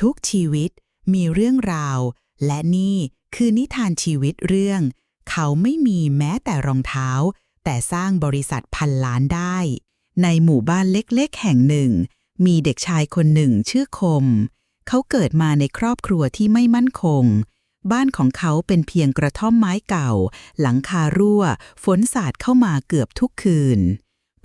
ทุกชีวิตมีเรื่องราว และนี่คือนิทานชีวิตเรื่อง เขาไม่มีแม้แต่รองเท้า แต่สร้างบริษัทพันล้านได้ ในหมู่บ้านเล็กๆ แห่งหนึ่ง มีเด็กชายคนหนึ่งชื่อคม เขาเกิดมาในครอบครัวที่ไม่มั่นคง บ้านของเขาเป็นเพียงกระท่อมไม้เก่า หลังคารั่ว ฝนสาดเข้ามาเกือบทุกคืน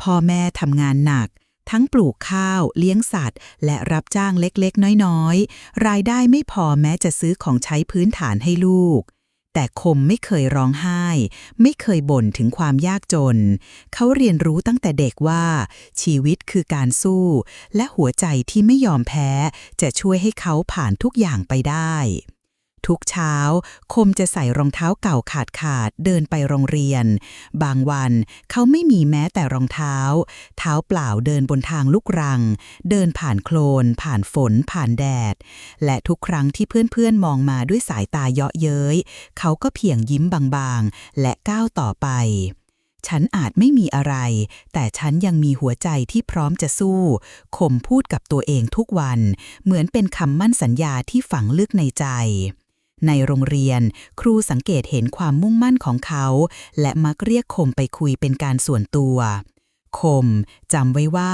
พ่อแม่ทำงานหนัก ทั้งปลูกข้าว เลี้ยงสัตว์ และรับจ้างเล็กๆ น้อยๆ รายได้ไม่พอแม้จะซื้อของใช้พื้นฐานให้ลูก แต่คมไม่เคยร้องไห้ ไม่เคยบ่นถึงความยากจน เขาเรียนรู้ตั้งแต่เด็กว่า ชีวิตคือการสู้ และหัวใจที่ไม่ยอมแพ้ จะช่วยให้เขาผ่านทุกอย่างไปได้ ทุกเช้า คมจะใส่รองเท้าเก่าขาดขาดเดินไปโรงเรียน บางวันเขาไม่มีแม้แต่รองเท้า เท้าเปล่าเดินบนทางลูกรัง เดินผ่านโคลน ผ่านฝน ผ่านแดด และทุกครั้งที่เพื่อนๆมองมาด้วยสายตาเยาะเย้ย เขาก็เพียงยิ้มบางๆ และก้าวต่อไปฉันอาจไม่มีอะไร แต่ฉันยังมีหัวใจที่พร้อมจะสู้คมพูดกับตัวเองทุกวัน เหมือนเป็นคำมั่นสัญญาที่ฝังลึกในใจ ในโรงเรียน ครูสังเกตเห็นความมุ่งมั่นของเขา และมักเรียกคมไปคุยเป็นการส่วนตัว คมจำไว้ว่า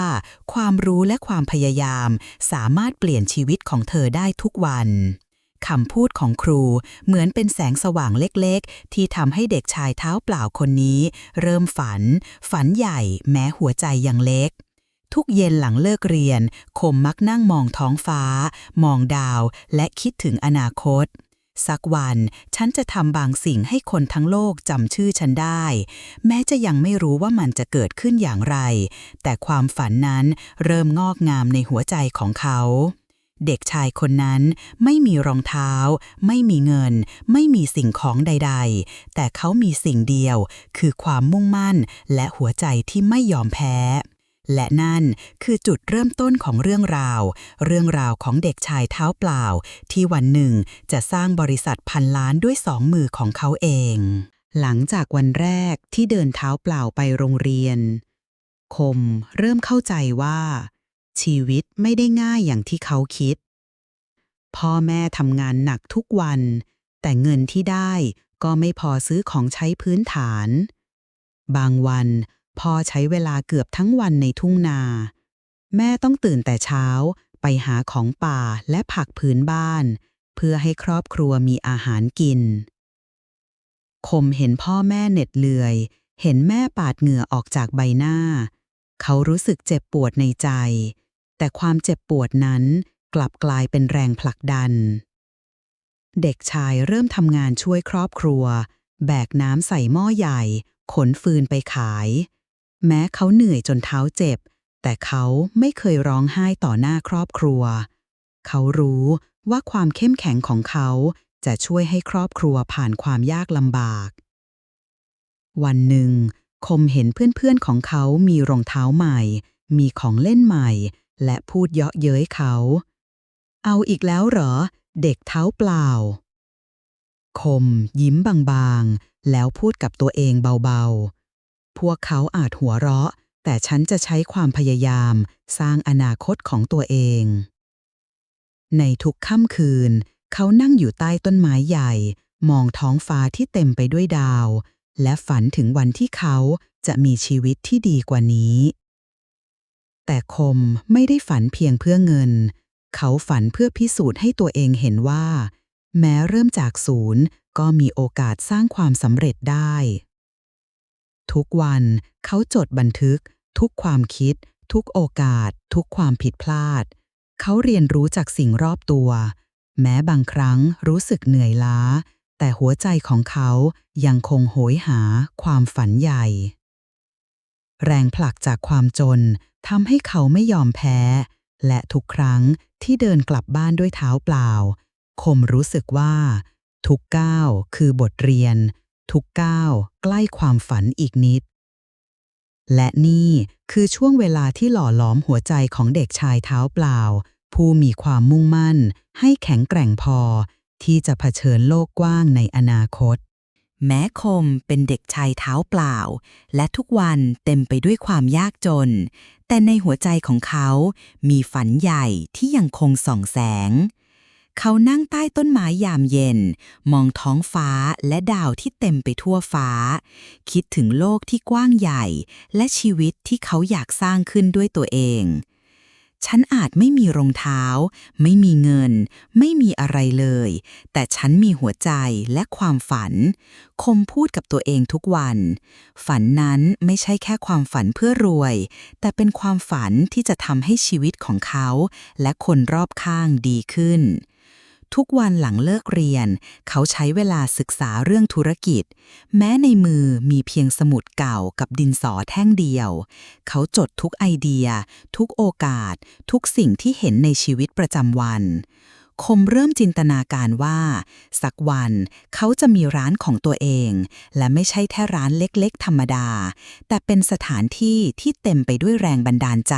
ความรู้และความพยายาม สามารถเปลี่ยนชีวิตของเธอได้ทุกวันคำพูดของครูเหมือนเป็นแสงสว่างเล็กๆ ที่ทำให้เด็กชายเท้าเปล่าคนนี้ เริ่มฝัน ฝันใหญ่แม้หัวใจยังเล็ก ทุกเย็นหลังเลิกเรียน คมมักนั่งมองท้องฟ้า มองดาว และคิดถึงอนาคต สักวัน ฉันจะทำบางสิ่งให้คนทั้งโลกจำชื่อฉันได้ แม้จะยังไม่รู้ว่ามันจะเกิดขึ้นอย่างไร แต่ความฝันนั้นเริ่มงอกงามในหัวใจของเขา เด็กชายคนนั้นไม่มีรองเท้า ไม่มีเงิน ไม่มีสิ่งของใด ๆ แต่เขามีสิ่งเดียวคือความมุ่งมั่นและหัวใจที่ไม่ยอมแพ้ และนั่นคือจุดเริ่มต้นของเรื่องราว เรื่องราวของเด็กชายเท้าเปล่า ที่วันหนึ่งจะสร้างบริษัทพันล้านด้วยสองมือของเขาเอง หลังจากวันแรกที่เดินเท้าเปล่าไปโรงเรียน คมเริ่มเข้าใจว่า ชีวิตไม่ได้ง่ายอย่างที่เขาคิด พ่อแม่ทำงานหนักทุกวัน แต่เงินที่ได้ก็ไม่พอซื้อของใช้พื้นฐาน บางวัน พ่อใช้เวลาเกือบทั้งวันในทุ่งนา แม่ต้องตื่นแต่เช้าไปหาของป่าและผักพื้นบ้าน เพื่อให้ครอบครัวมีอาหารกิน คมเห็นพ่อแม่เหน็ดเหนื่อย เห็นแม่ปาดเหงื่อออกจากใบหน้า เขารู้สึกเจ็บปวดในใจ แต่ความเจ็บปวดนั้นกลับกลายเป็นแรงผลักดัน เด็กชายเริ่มทำงานช่วยครอบครัว แบกน้ำใส่หม้อใหญ่ ขนฟืนไปขาย แม้เขาเหนื่อยจนเท้าเจ็บ แต่เขาไม่เคยร้องไห้ต่อหน้าครอบครัว เขารู้ว่าความเข้มแข็งของเขาจะช่วยให้ครอบครัวผ่านความยากลำบาก วันหนึ่ง คมเห็นเพื่อนๆของเขามีรองเท้าใหม่ มีของเล่นใหม่ และพูดเยาะเย้ยเขา เอาอีกแล้วเหรอ เด็กเท้าเปล่า คมยิ้มบางๆ แล้วพูดกับตัวเองเบาๆ พวกเขาอาจหัวเราะ แต่ฉันจะใช้ความพยายาม สร้างอนาคตของตัวเอง ในทุกค่ำคืน เขานั่งอยู่ใต้ต้นไม้ใหญ่ มองท้องฟ้าที่เต็มไปด้วยดาว และฝันถึงวันที่เขาจะมีชีวิตที่ดีกว่านี้ แต่คมไม่ได้ฝันเพียงเพื่อเงิน เขาฝันเพื่อพิสูจน์ให้ตัวเองเห็นว่า แม้เริ่มจากศูนย์ก็มีโอกาสสร้างความสำเร็จได้ ทุกวันเขาจดบันทึก ทุกความคิด ทุกโอกาส ทุกความผิดพลาด เขาเรียนรู้จากสิ่งรอบตัว แม้บางครั้งรู้สึกเหนื่อยล้า แต่หัวใจของเขายังคงโหยหาความฝันใหญ่ แรงผลักจากความจนทำให้เขาไม่ยอมแพ้ และทุกครั้งที่เดินกลับบ้านด้วยเท้าเปล่า คมรู้สึกว่า ทุกก้าวคือบทเรียน ทุกก้าวใกล้ความฝันอีกนิด และนี่คือช่วงเวลาที่หล่อหลอมหัวใจของเด็กชายเท้าเปล่า ผู้มีความมุ่งมั่น ให้แข็งแกร่งพอ ที่จะเผชิญโลกกว้างในอนาคต แม้คมเป็นเด็กชายเท้าเปล่า และทุกวันเต็มไปด้วยความยากจน แต่ในหัวใจของเขา มีฝันใหญ่ที่ยังคงส่องแสง เขานั่งใต้ต้นไม้ยามเย็น มองท้องฟ้าและดาวที่เต็มไปทั่วฟ้า คิดถึงโลกที่กว้างใหญ่ และชีวิตที่เขาอยากสร้างขึ้นด้วยตัวเอง ฉันอาจไม่มีรองเท้า ไม่มีเงิน ไม่มีอะไรเลย แต่ฉันมีหัวใจและความฝัน คมพูดกับตัวเองทุกวัน ฝันนั้นไม่ใช่แค่ความฝันเพื่อรวย แต่เป็นความฝันที่จะทำให้ชีวิตของเขา และคนรอบข้างดีขึ้น ทุกวันหลังเลิกเรียน เขาใช้เวลาศึกษาเรื่องธุรกิจ แม้ในมือมีเพียงสมุดเก่ากับดินสอแท่งเดียว เขาจดทุกไอเดีย ทุกโอกาส ทุกสิ่งที่เห็นในชีวิตประจำวัน คมเริ่มจินตนาการว่า สักวันเขาจะมีร้านของตัวเอง และไม่ใช่แค่ร้านเล็กๆ ธรรมดา แต่เป็นสถานที่ที่เต็มไปด้วยแรงบันดาลใจ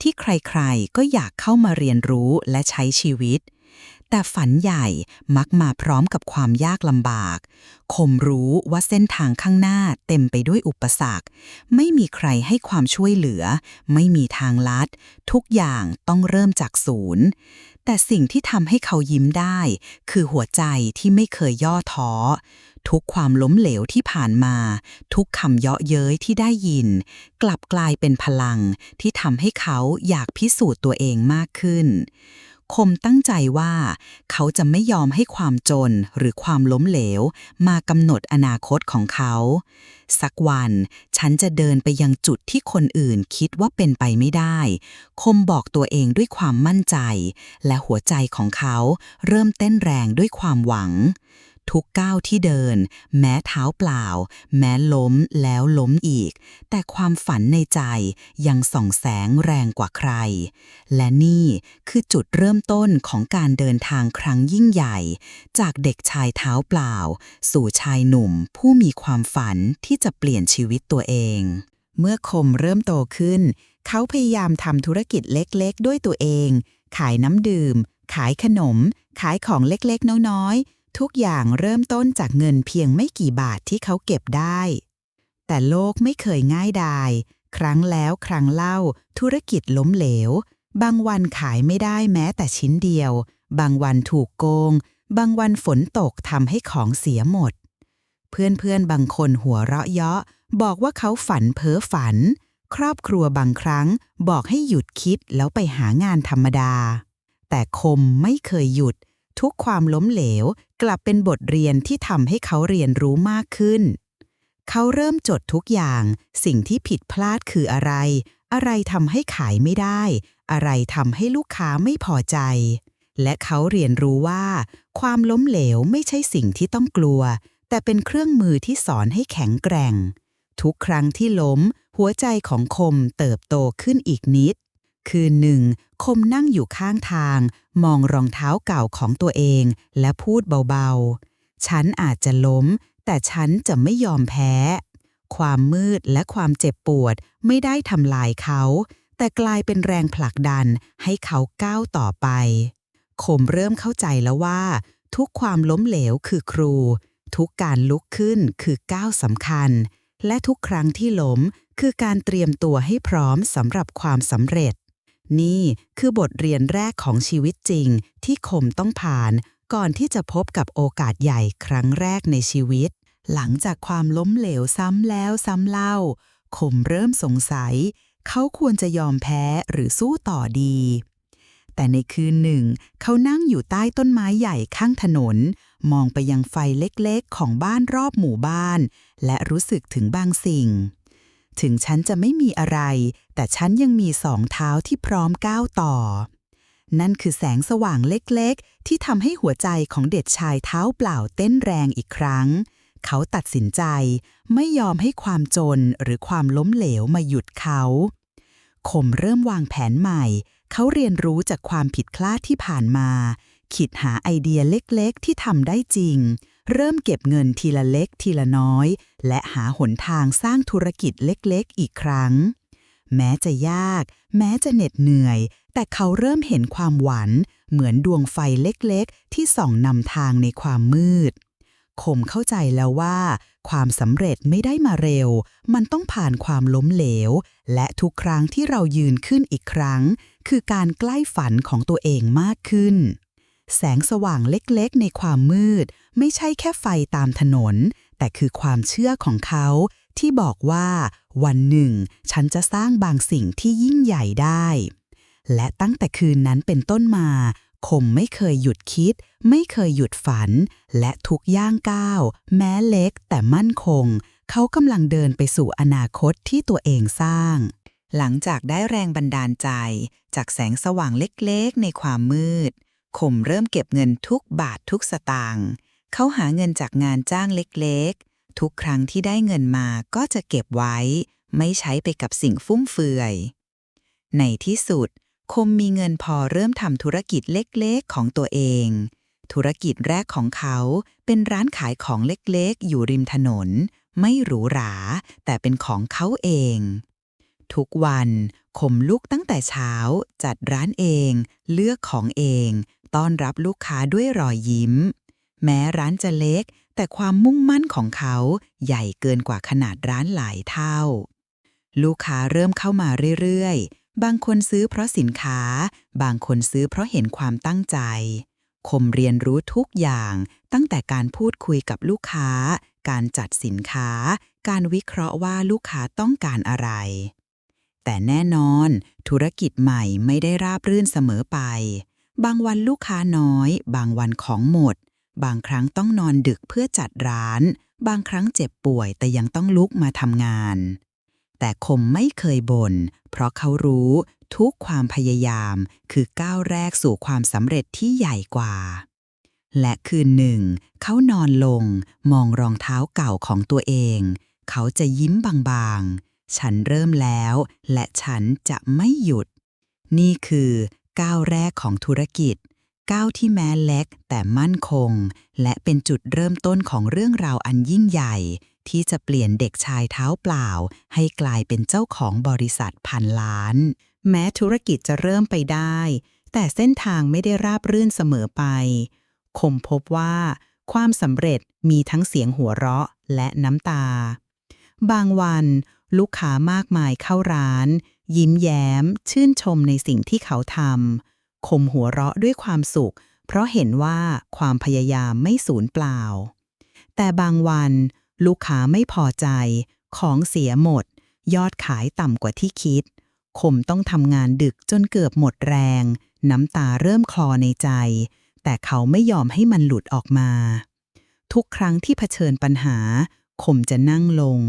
ที่ใครๆก็อยากเข้ามาเรียนรู้และใช้ชีวิต แต่ฝันใหญ่มักมาพร้อมกับความยากลำบาก คมรู้ว่าเส้นทางข้างหน้าเต็มไปด้วยอุปสรรค ไม่มีใครให้ความช่วยเหลือ ไม่มีทางลัด ทุกอย่างต้องเริ่มจากศูนย์แต่สิ่งที่ทำให้เขายิ้มได้ คือหัวใจที่ไม่เคยย่อท้อ ทุกความล้มเหลวที่ผ่านมา ทุกคำเยาะเย้ยที่ได้ยิน กลับกลายเป็นพลังที่ทำให้เขาอยากพิสูจน์ตัวเองมากขึ้น คมตั้งใจว่า เขาจะไม่ยอมให้ความจนหรือความล้มเหลว มากำหนดอนาคตของเขา สักวันฉันจะเดินไปยังจุดที่คนอื่นคิดว่าเป็นไปไม่ได้ คมบอกตัวเองด้วยความมั่นใจ และหัวใจของเขาเริ่มเต้นแรงด้วยความหวัง ทุกก้าวที่เดิน แม้เท้าเปล่า แม้ล้มแล้วล้มอีก แต่ความฝันในใจยังส่องแสงแรงกว่าใคร และนี่คือจุดเริ่มต้นของการเดินทางครั้งยิ่งใหญ่ จากเด็กชายเท้าเปล่า สู่ชายหนุ่มผู้มีความฝันที่จะเปลี่ยนชีวิตตัวเอง เมื่อคมเริ่มโตขึ้น เขาพยายามทำธุรกิจเล็กๆ ด้วยตัวเอง ขายน้ำดื่ม ขายขนม ขายของเล็กๆ น้อยๆ ทุกอย่างเริ่มต้นจากเงินเพียงไม่กี่บาทที่เขาเก็บได้ แต่โลกไม่เคยง่ายดาย ครั้งแล้วครั้งเล่า ธุรกิจล้มเหลว บางวันขายไม่ได้แม้แต่ชิ้นเดียว บางวันถูกโกง บางวันฝนตกทำให้ของเสียหมด เพื่อนๆบางคนหัวเราะเยาะ บอกว่าเขาฝันเพ้อฝัน ครอบครัวบางครั้ง บอกให้หยุดคิดแล้วไปหางานธรรมดา แต่คมไม่เคยหยุด ทุกความล้มเหลวกลับเป็นบทเรียนที่ทำให้เขาเรียนรู้มากขึ้น เขาเริ่มจดทุกอย่าง สิ่งที่ผิดพลาดคืออะไร อะไรทำให้ขายไม่ได้ อะไรทำให้ลูกค้าไม่พอใจ และเขาเรียนรู้ว่า ความล้มเหลวไม่ใช่สิ่งที่ต้องกลัว แต่เป็นเครื่องมือที่สอนให้แข็งแกร่ง ทุกครั้งที่ล้ม หัวใจของคมเติบโตขึ้นอีกนิด คืนหนึ่งคมนั่งอยู่ข้างทาง มองรองเท้าเก่าของตัวเอง และพูดเบาๆ ฉันอาจจะล้ม แต่ฉันจะไม่ยอมแพ้ ความมืดและความเจ็บปวดไม่ได้ทำลายเขา แต่กลายเป็นแรงผลักดันให้เขาก้าวต่อไป คมเริ่มเข้าใจแล้วว่า ทุกความล้มเหลวคือครู ทุกการลุกขึ้นคือก้าวสำคัญ และทุกครั้งที่ล้มคือการเตรียมตัวให้พร้อมสำหรับความสำเร็จ นี่คือบทเรียนแรกของชีวิตจริงที่คมต้องผ่าน ก่อนที่จะพบกับโอกาสใหญ่ครั้งแรกในชีวิต หลังจากความล้มเหลวซ้ำแล้วซ้ำเล่าคมเริ่มสงสัย เขาควรจะยอมแพ้หรือสู้ต่อดี แต่ในคืนหนึ่ง เขานั่งอยู่ใต้ต้นไม้ใหญ่ข้างถนน มองไปยังไฟเล็กๆของบ้านรอบหมู่บ้าน และรู้สึกถึงบางสิ่ง ถึงฉันจะไม่มีอะไร แต่ฉันยังมีสองเท้าที่พร้อมก้าวต่อ นั่นคือแสงสว่างเล็กๆ ที่ทำให้หัวใจของเด็กชายเท้าเปล่าเต้นแรงอีกครั้ง เขาตัดสินใจ ไม่ยอมให้ความจนหรือความล้มเหลวมาหยุดเขาคมเริ่มวางแผนใหม่ เขาเรียนรู้จากความผิดพลาดที่ผ่านมา คิดหาไอเดียเล็กๆ ที่ทำได้จริง เริ่มเก็บเงินทีละเล็กทีละน้อย และหาหนทางสร้างธุรกิจเล็กๆ อีกครั้ง แม้จะยาก แม้จะเหน็ดเหนื่อย แต่เขาเริ่มเห็นความหวังเหมือนดวงไฟเล็กๆ ที่ส่องนำทางในความมืดคมเข้าใจแล้วว่า ความสำเร็จไม่ได้มาเร็ว มันต้องผ่านความล้มเหลว และทุกครั้งที่เรายืนขึ้นอีกครั้ง คือการใกล้ฝันของตัวเองมากขึ้น แสงสว่างเล็กๆ ในความมืด ไม่ใช่แค่ไฟตามถนน แต่คือความเชื่อของเขาที่บอกว่า วันหนึ่ง ฉันจะสร้างบางสิ่งที่ยิ่งใหญ่ได้ และตั้งแต่คืนนั้นเป็นต้นมา คมไม่เคยหยุดคิด ไม่เคยหยุดฝัน และทุกย่างก้าว แม้เล็กแต่มั่นคง เขากำลังเดินไปสู่อนาคตที่ตัวเองสร้างหลังจากได้แรงบันดาลใจ จากแสงสว่างเล็กๆ ในความมืด คมเริ่มเก็บเงินทุกบาททุกสตางค์เขาหาเงินจากงานจ้างเล็กๆ ทุกครั้งที่ได้เงินมาก็จะเก็บไว้ ไม่ใช้ไปกับสิ่งฟุ่มเฟือย ในที่สุด คมมีเงินพอเริ่มทำธุรกิจเล็กๆ ของตัวเอง ธุรกิจแรกของเขาเป็นร้านขายของเล็กๆ อยู่ริมถนน ไม่หรูหรา แต่เป็นของเขาเอง ทุกวันคมลุกตั้งแต่เช้า จัดร้านเอง เลือกของเอง ต้อนรับลูกค้าด้วยรอยยิ้ม แม้ร้านจะเล็ก แต่ความมุ่งมั่นของเขาใหญ่เกินกว่าขนาดร้านหลายเท่า ลูกค้าเริ่มเข้ามาเรื่อยๆ บางคนซื้อเพราะสินค้า บางคนซื้อเพราะเห็นความตั้งใจ คมเรียนรู้ทุกอย่างตั้งแต่การพูดคุยกับลูกค้า การจัดสินค้า การวิเคราะห์ว่าลูกค้าต้องการอะไรแต่แน่นอน ธุรกิจใหม่ไม่ได้ราบรื่นเสมอไป บางวันลูกค้าน้อย บางวันของหมด บางครั้งต้องนอนดึกเพื่อจัดร้าน บางครั้งเจ็บป่วยแต่ยังต้องลุกมาทำงาน แต่คมไม่เคยบน่น เพราะเขารู้ทุกความพยายามคือก้าวแรกสู่ความสำเร็จที่ใหญ่กว่า และคืนหนึ่ง เขานอนลง มองรองเท้าเก่าของตัวเอง เขาจะยิ้มบางๆ ฉันเริ่มแล้ว และฉันจะไม่หยุด นี่คือ ก้าวแรกของธุรกิจ ก้าวที่แม้เล็กแต่มั่นคง และเป็นจุดเริ่มต้นของเรื่องราวอันยิ่งใหญ่ ที่จะเปลี่ยนเด็กชายเท้าเปล่า ให้กลายเป็นเจ้าของบริษัทพันล้าน แม้ธุรกิจจะเริ่มไปได้ แต่เส้นทางไม่ได้ราบรื่นเสมอไป คมพบว่า ความสำเร็จมีทั้งเสียงหัวเราะและน้ำตา บางวัน ลูกค้ามากมายเข้าร้าน ยิ้มแย้ม ชื่นชมในสิ่งที่เขาทำคมหัวเราะด้วยความสุข เพราะเห็นว่าความพยายามไม่สูญเปล่า แต่บางวัน ลูกค้าไม่พอใจ ของเสียหมด ยอดขายต่ำกว่าที่คิด คมต้องทำงานดึกจนเกือบหมดแรง น้ำตาเริ่มคลอในใจ แต่เขาไม่ยอมให้มันหลุดออกมา ทุกครั้งที่เผชิญปัญหา คมจะนั่งลง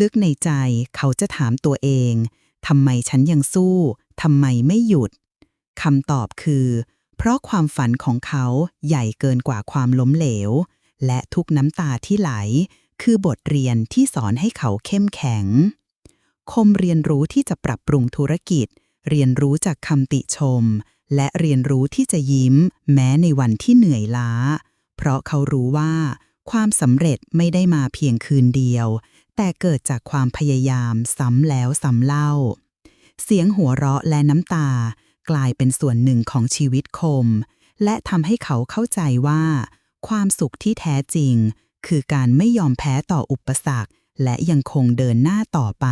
ลึกๆในใจเขาจะถามตัวเอง ทำไมฉันยังสู้ ทำไมไม่หยุด คำตอบคือ เพราะความฝันของเขาใหญ่เกินกว่าความล้มเหลว และทุกน้ำตาที่ไหล คือบทเรียนที่สอนให้เขาเข้มแข็ง คมเรียนรู้ที่จะปรับปรุงธุรกิจ เรียนรู้จากคำติชม และเรียนรู้ที่จะยิ้ม แม้ในวันที่เหนื่อยล้า เพราะเขารู้ว่า ความสำเร็จไม่ได้มาเพียงคืนเดียว แต่เกิดจากความพยายามซ้ำแล้วซ้ำเล่า เสียงหัวเราะและน้ำตา กลายเป็นส่วนหนึ่งของชีวิตคม และทำให้เขาเข้าใจว่า ความสุขที่แท้จริง คือการไม่ยอมแพ้ต่ออุปสรรค และยังคงเดินหน้าต่อไป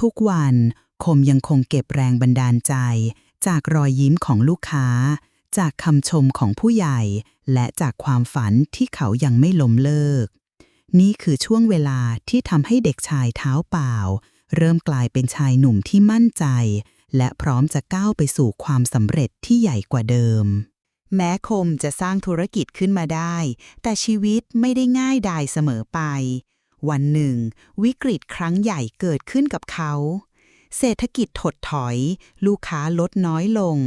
ทุกวันคมยังคงเก็บแรงบันดาลใจ จากรอยยิ้มของลูกค้า จากคำชมของผู้ใหญ่ และจากความฝันที่เขายังไม่ล้มเลิก นี่คือช่วงเวลาที่ทำให้เด็กชายเท้าเปล่า เริ่มกลายเป็นชายหนุ่มที่มั่นใจ และพร้อมจะก้าวไปสู่ความสำเร็จที่ใหญ่กว่าเดิม แม้คมจะสร้างธุรกิจขึ้นมาได้ แต่ชีวิตไม่ได้ง่ายดายเสมอไป วันหนึ่ง วิกฤตครั้งใหญ่เกิดขึ้นกับเขา เศรษฐกิจถดถอย ลูกค้าลดน้อยลง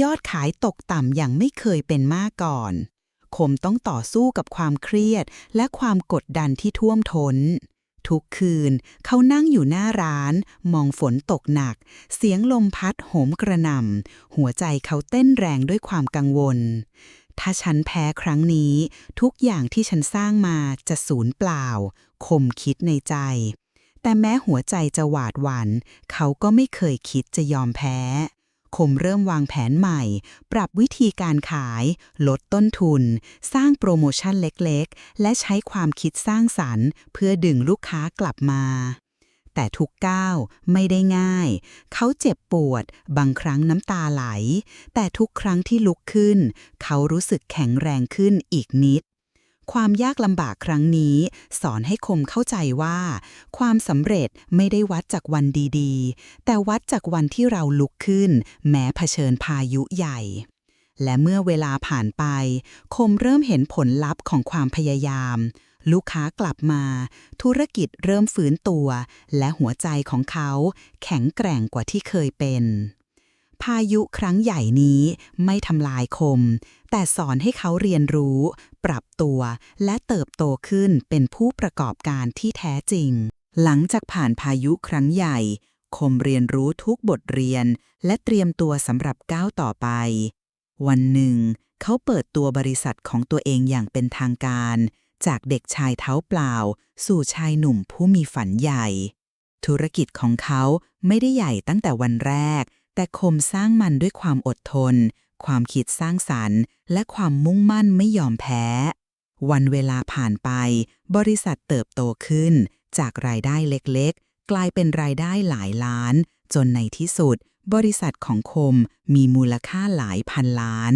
ยอดขายตกต่ำอย่างไม่เคยเป็นมาก่อน คมต้องต่อสู้กับความเครียด และความกดดันที่ท่วมท้น ทุกคืน เขานั่งอยู่หน้าร้าน มองฝนตกหนัก เสียงลมพัดโหมกระหน่ำ หัวใจเขาเต้นแรงด้วยความกังวล ถ้าฉันแพ้ครั้งนี้ ทุกอย่างที่ฉันสร้างมาจะสูญเปล่า คมคิดในใจ แต่แม้หัวใจจะหวาดหวัน่นเขาก็ไม่เคยคิดจะยอมแพ้ คมเริ่มวางแผนใหม่ ปรับวิธีการขาย ลดต้นทุน สร้างโปรโมชั่นเล็กๆ และใช้ความคิดสร้างสรรค์ เพื่อดึงลูกค้ากลับมา แต่ทุกก้าวไม่ได้ง่าย เขาเจ็บปวด บางครั้งน้ำตาไหล แต่ทุกครั้งที่ลุกขึ้น เขารู้สึกแข็งแรงขึ้นอีกนิด ความยากลำบากครั้งนี้ สอนให้คมเข้าใจว่า ความสำเร็จไม่ได้วัดจากวันดีๆ แต่วัดจากวันที่เราลุกขึ้น แม้เผชิญพายุใหญ่ และเมื่อเวลาผ่านไป คมเริ่มเห็นผลลัพธ์ของความพยายาม ลูกค้ากลับมา ธุรกิจเริ่มฟื้นตัว และหัวใจของเขา แข็งแกร่งกว่าที่เคยเป็น พายุครั้งใหญ่นี้ไม่ทำลายคม แต่สอนให้เขาเรียนรู้ ปรับตัวและเติบโตขึ้นเป็นผู้ประกอบการที่แท้จริง หลังจากผ่านพายุครั้งใหญ่ คมเรียนรู้ทุกบทเรียน และเตรียมตัวสำหรับก้าวต่อไป วันหนึ่ง เขาเปิดตัวบริษัทของตัวเองอย่างเป็นทางการ จากเด็กชายเท้าเปล่า สู่ชายหนุ่มผู้มีฝันใหญ่ ธุรกิจของเขาไม่ได้ใหญ่ตั้งแต่วันแรก แต่คมสร้างมันด้วยความอดทน ความคิดสร้างสรรค์ และความมุ่งมั่นไม่ยอมแพ้ วันเวลาผ่านไป บริษัทเติบโตขึ้น จากรายได้เล็กๆ กลายเป็นรายได้หลายล้าน จนในที่สุด บริษัทของคมมีมูลค่าหลายพันล้าน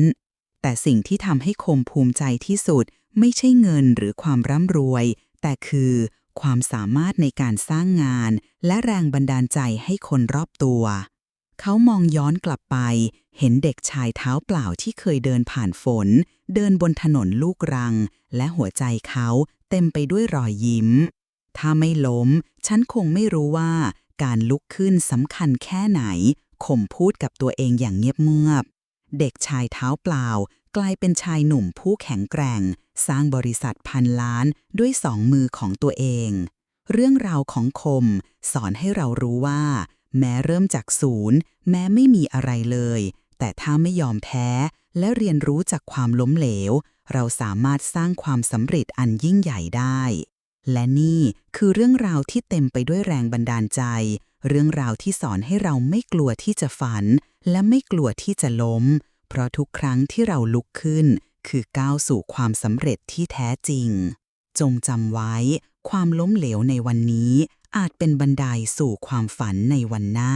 แต่สิ่งที่ทำให้คมภูมิใจที่สุด ไม่ใช่เงินหรือความร่ำรวย แต่คือความสามารถในการสร้างงาน และแรงบันดาลใจให้คนรอบตัว เขามองย้อนกลับไป เห็นเด็กชายเท้าเปล่าที่เคยเดินผ่านฝน เดินบนถนนลูกรัง และหัวใจเขาเต็มไปด้วยรอยยิ้ม ถ้าไม่ล้ม ฉันคงไม่รู้ว่า การลุกขึ้นสำคัญแค่ไหนข่มพูดกับตัวเองอย่างเงียบเงียบเด็กชายเท้าเปล่า กลายเป็นชายหนุ่มผู้แข็งแกร่ง สร้างบริษัทพันล้านด้วยสองมือของตัวเอง เรื่องราวของคม สอนให้เรารู้ว่า แม้เริ่มจากศูนย์ แม้ไม่มีอะไรเลย แต่ถ้าไม่ยอมแพ้ และเรียนรู้จากความล้มเหลว เราสามารถสร้างความสำเร็จอันยิ่งใหญ่ได้ และนี่คือเรื่องราวที่เต็มไปด้วยแรงบันดาลใจ เรื่องราวที่สอนให้เราไม่กลัวที่จะฝัน และไม่กลัวที่จะล้ม เพราะทุกครั้งที่เราลุกขึ้น คือก้าวสู่ความสำเร็จที่แท้จริง จงจำไว้ ความล้มเหลวในวันนี้ อาจเป็นบันไดสู่ความฝันในวันหน้า